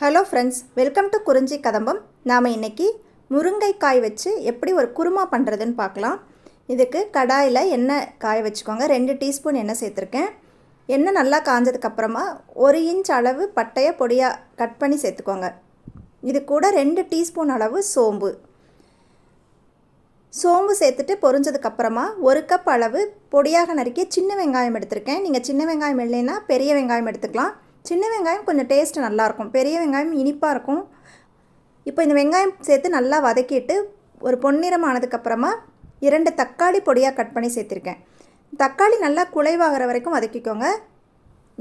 Hello friends welcome to குறிஞ்சி கதம்பம் நாம் இன்னைக்கு முருங்கைக்காய் வச்சு எப்படி ஒரு குருமா பண்ணுறதுன்னு பார்க்கலாம். இதுக்கு கடாயில் எண்ணெய் காய வச்சுக்கோங்க. ரெண்டு டீஸ்பூன் எண்ணெய் சேர்த்துருக்கேன். எண்ணெய் நல்லா காஞ்சதுக்கப்புறமா ஒரு இன்ச் அளவு பட்டையை பொடியாக கட் பண்ணி சேர்த்துக்கோங்க. இது கூட ரெண்டு டீஸ்பூன் அளவு சோம்பு. சோம்பு சேர்த்துட்டு பொரிஞ்சதுக்கப்புறமா ஒரு கப் அளவு பொடியாக நறுக்கி சின்ன வெங்காயம் எடுத்திருக்கேன். நீங்கள் சின்ன வெங்காயம் இல்லைன்னா பெரிய வெங்காயம் எடுத்துக்கலாம். சின்ன வெங்காயம் கொஞ்சம் டேஸ்ட் நல்லாயிருக்கும் பெரிய வெங்காயம் இனிப்பாக இருக்கும். இப்போ இந்த வெங்காயம் சேர்த்து நல்லா வதக்கிட்டு ஒரு பொன்னிறம் ஆனதுக்கப்புறமா இரண்டு தக்காளி பொடியாக கட் பண்ணி சேர்த்துருக்கேன். தக்காளி நல்லா குலைவாகிற வரைக்கும் வதக்கிக்கோங்க.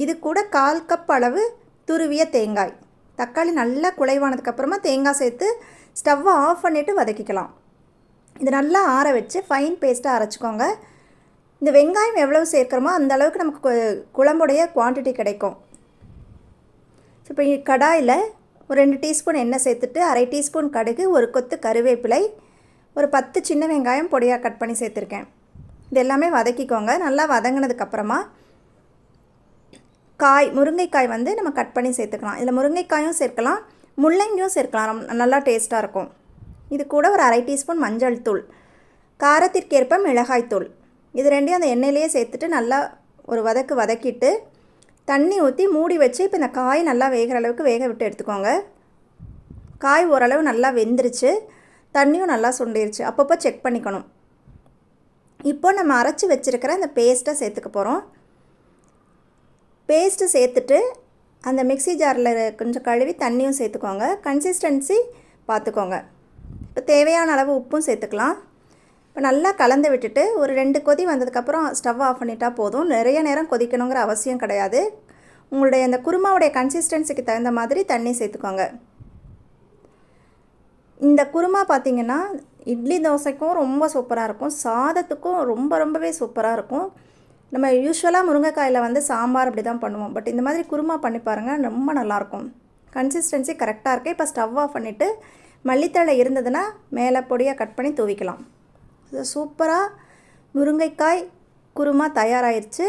இது கூட கால் கப் அளவு துருவிய தேங்காய். தக்காளி நல்லா குலைவானதுக்கப்புறமா தேங்காய் சேர்த்து ஸ்டவ்வை ஆஃப் பண்ணிவிட்டு வதக்கிக்கலாம். இது நல்லா ஆற வச்சு ஃபைன் பேஸ்ட்டாக அரைச்சிக்கோங்க. இந்த வெங்காயம் எவ்வளவு சேர்க்குறோமோ அந்த அளவுக்கு நமக்கு குழம்புடைய குவான்டிட்டி கிடைக்கும். இப்போ கடாயில் ஒரு ரெண்டு டீஸ்பூன் எண்ணெய் சேர்த்துட்டு அரை டீஸ்பூன் கடுகு ஒரு கொத்து கருவேப்பிலை ஒரு பத்து சின்ன வெங்காயம் பொடியாக கட் பண்ணி சேர்த்துருக்கேன். இது எல்லாமே வதக்கிக்கோங்க. நல்லா வதங்கினதுக்கப்புறமா காய் முருங்கைக்காய் வந்து நம்ம கட் பண்ணி சேர்த்துக்கலாம். இதில் முருங்கைக்காயும் சேர்க்கலாம் முள்ளங்கியும் சேர்க்கலாம். நல்லா டேஸ்ட்டாக இருக்கும். இது கூட ஒரு அரை டீஸ்பூன் மஞ்சள் தூள் காரத்திற்கேற்ப மிளகாய் தூள் இது ரெண்டையும் அந்த எண்ணெயிலேயே சேர்த்துட்டு நல்லா ஒரு வதக்கு வதக்கிட்டு தண்ணி ஊற்றி மூடி வச்சு இப்போ இந்த காய் நல்லா வேகிற அளவுக்கு வேக விட்டு எடுத்துக்கோங்க. காய் ஓரளவு நல்லா வெந்துருச்சு. தண்ணியும் நல்லா சுண்டிருச்சு. அப்பப்போ செக் பண்ணிக்கணும். இப்போ நம்ம அரைச்சி வச்சுருக்கிற அந்த பேஸ்ட்டை சேர்த்துக்க போகிறோம் பேஸ்ட்டு சேர்த்துட்டு அந்த மிக்ஸி ஜாரில் கொஞ்சம் கழுவி தண்ணியும் சேர்த்துக்கோங்க. கன்சிஸ்டன்சி பார்த்துக்கோங்க இப்போ தேவையான அளவு உப்பும் சேர்த்துக்கலாம். இப்போ நல்லா கலந்து விட்டுட்டு ஒரு ரெண்டு கொதி வந்ததுக்கப்புறம் ஸ்டவ் ஆஃப் பண்ணிட்டால் போதும். நிறைய நேரம் கொதிக்கணுங்கிற அவசியம் கிடையாது. உங்களுடைய அந்த குருமாவுடைய கன்சிஸ்டன்சிக்கு தகுந்த மாதிரி தண்ணி சேர்த்துக்கோங்க. இந்த குருமா பார்த்தீங்கன்னா இட்லி தோசைக்கும் ரொம்ப சூப்பராக இருக்கும். சாதத்துக்கும் ரொம்ப ரொம்பவே சூப்பராக இருக்கும். நம்ம யூஸ்வலாக முருங்கைக்காயில் வந்து சாம்பார் அப்படி தான் பண்ணுவோம். பட் இந்த மாதிரி குருமா பண்ணி பாருங்கள் ரொம்ப நல்லாயிருக்கும் கன்சிஸ்டன்சி கரெக்டாக இருக்குது இப்போ ஸ்டவ் ஆஃப் பண்ணிவிட்டு மல்லித்தழை இருந்ததுன்னா மேலே பொடியாக கட் பண்ணி தூவிக்கலாம். சூப்பராக முருங்கைக்காய் குருமா தயாராகிருச்சு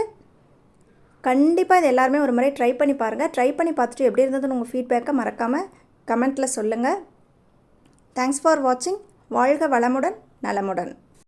கண்டிப்பாக இது எல்லாருமே ஒரு முறை ட்ரை பண்ணி பாருங்கள் ட்ரை பண்ணி பார்த்துட்டு எப்படி இருந்ததுன்னு உங்கள் ஃபீட்பேக்கை மறக்காமல் கமெண்ட்டில் சொல்லுங்கள் தேங்க்ஸ் ஃபார் வாட்சிங் வாழ்க வளமுடன் நலமுடன்.